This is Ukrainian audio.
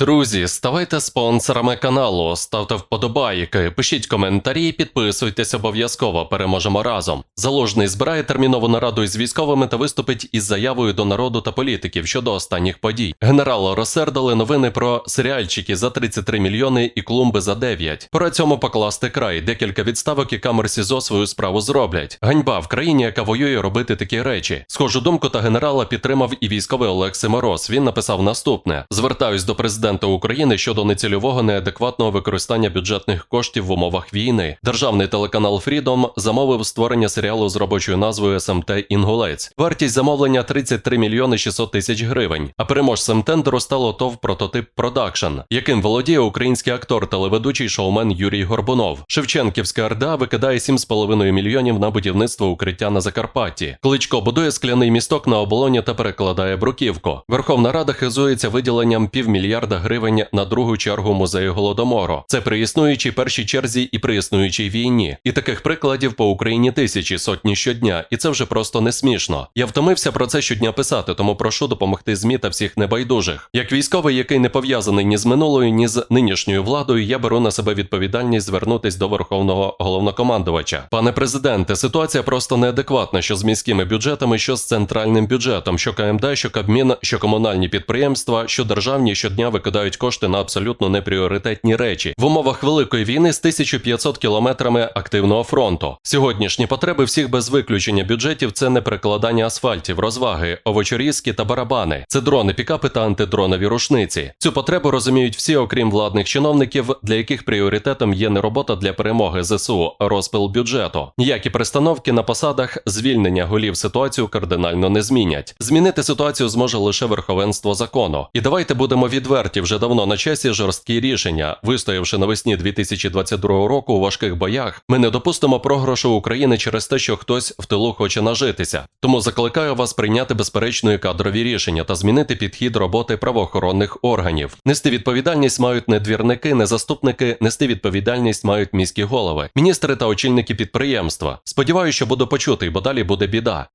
Друзі, ставайте спонсорами каналу, ставте вподобайки, пишіть коментарі, підписуйтесь обов'язково. Переможемо разом. Залужний збирає термінову нараду із військовими та виступить із заявою до народу та політиків щодо останніх подій. Генерал розсердили новини про серіальчики за 33 мільйони і клумби за 9. Пора цьому покласти край. Декілька відставок і камер СІЗО свою справу зроблять. Ганьба в країні, яка воює, робити такі речі. Схожу думку та генерала підтримав і військовий Олег Симороз. Він написав наступне: звертаюсь до президента України щодо нецільового неадекватного використання бюджетних коштів в умовах війни. Державний телеканал Freedom замовив створення серіалу з робочою назвою СМТ Інгулець. Вартість замовлення 33 мільйони 600 тисяч гривень. А переможцем тендеру стало ТОВ Прототип Продакшн, яким володіє український актор, телеведучий шоумен Юрій Горбунов. Шевченківська РДА викидає 7,5 мільйонів на будівництво укриття на Закарпатті. Кличко будує скляний місток на оболоні та перекладає бруківку. Верховна Рада хизується виділенням півмільярда гривень на другу чергу музею голодомору. Це при існуючій першій черзі і при існуючій війні. І таких прикладів по Україні тисячі сотні щодня, і це вже просто не смішно. Я втомився про це щодня писати, тому прошу допомогти ЗМІ та всіх небайдужих. Як військовий, який не пов'язаний ні з минулою, ні з нинішньою владою, я беру на себе відповідальність звернутись до верховного головнокомандувача. Пане президенте, ситуація просто неадекватна, що з міськими бюджетами, що з центральним бюджетом, що КМД, що Кабмін, що комунальні підприємства, що державні щодня викидають кошти на абсолютно непріоритетні речі в умовах великої війни з 1500 кілометрами активного фронту. Сьогоднішні потреби всіх без виключення бюджетів це не перекладання асфальтів, розваги, овочорізки та барабани. Це дрони, пікапи та антидронові рушниці. Цю потребу розуміють всі, окрім владних чиновників, для яких пріоритетом є не робота для перемоги ЗСУ, а розпил бюджету. Ніякі пристановки на посадах, звільнення голів ситуацію кардинально не змінять. Змінити ситуацію зможе лише верховенство закону. І давайте будемо відверті вже давно на часі жорсткі рішення. Вистоявши навесні 2022 року у важких боях, ми не допустимо програшу України через те, що хтось в тилу хоче нажитися. Тому закликаю вас прийняти безперечної кадрові рішення та змінити підхід роботи правоохоронних органів. Нести відповідальність мають не двірники, не заступники, нести відповідальність мають міські голови, міністри та очільники підприємства. Сподіваюся, що буду почутий, бо далі буде біда.